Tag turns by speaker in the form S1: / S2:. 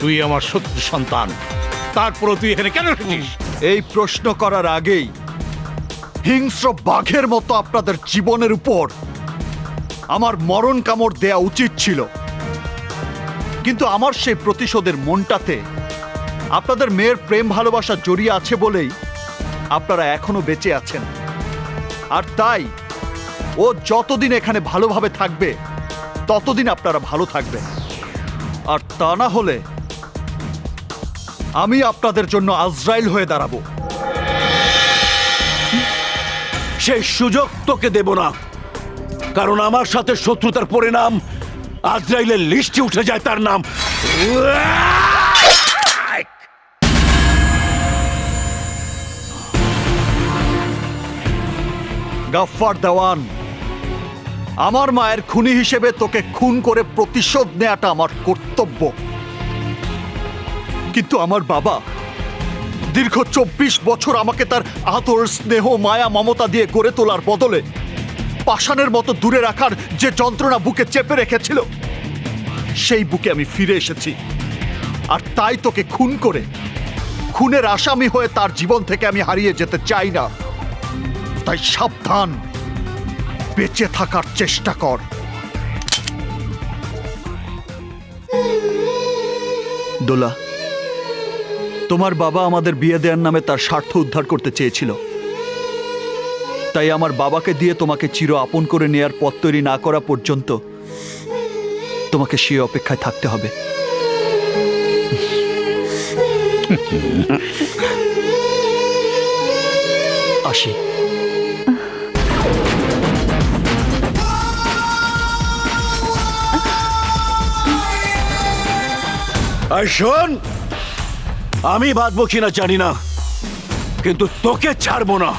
S1: তুই আমার শত্রু সন্তান। তারপরও তুই এখানে কেন এসেছিস?
S2: এই প্রশ্ন করার আগেই হিংস্র বাঘের মতো আপনাদের জীবনের উপর আমার মরণ কামড় দেয়া উচিত ছিল। কিন্তু আমার সেই প্রতিশোধের মনটাতে আপনাদের মেয়ের প্রেম ভালোবাসা জড়িয়ে আছে বলেই আপনারা এখনও বেঁচে আছেন। আর তাই ও যতদিন এখানে ভালোভাবে থাকবে, ততদিন আপনারা ভালো থাকবেন। আর তা না হলে আমি আপনাদের জন্য আজরাইল হয়ে দাঁড়াবো।
S3: সেই সুযোগ তোকে দেব না। কারণ আমার সাথে শত্রুতার পরিণাম আজরাইলের লিস্টে উঠে যায় তার নাম।
S2: গাফফার দেওয়ান, আমার মায়ের খুনি হিসেবে তোকে খুন করে প্রতিশোধ নেওয়াটা আমার কর্তব্য। কিন্তু আমার বাবা দীর্ঘ চব্বিশ বছর আমাকে তার আদর, স্নেহ, মায়া, মমতা দিয়ে গড়ে তোলার বদলে পাষাণের মতো দূরে রাখার যে যন্ত্রণা বুকে চেপে রেখেছিল, সেই বুকে আমি ফিরে এসেছি। আর তাই তোকে খুন করে, খুনের আসামি হয়ে তার জীবন থেকে আমি হারিয়ে যেতে চাই না। তাই সাবধান, বেঁচে থাকার চেষ্টা কর। দোলা তোমার বাবা আমাদের বিয়ে দেওয়ার নামে তার স্বার্থ উদ্ধার করতে চেয়েছিল। তাই আমার বাবাকে দিয়ে তোমাকে চির আপন করে নেয়ার পথ তৈরি না করা পর্যন্ত তোমাকে সে অপেক্ষায় থাকতে হবে। আসি।
S3: শোন আমি বাঁধবো কিনা জানি না কিন্তু তোকে ছাড়বো না।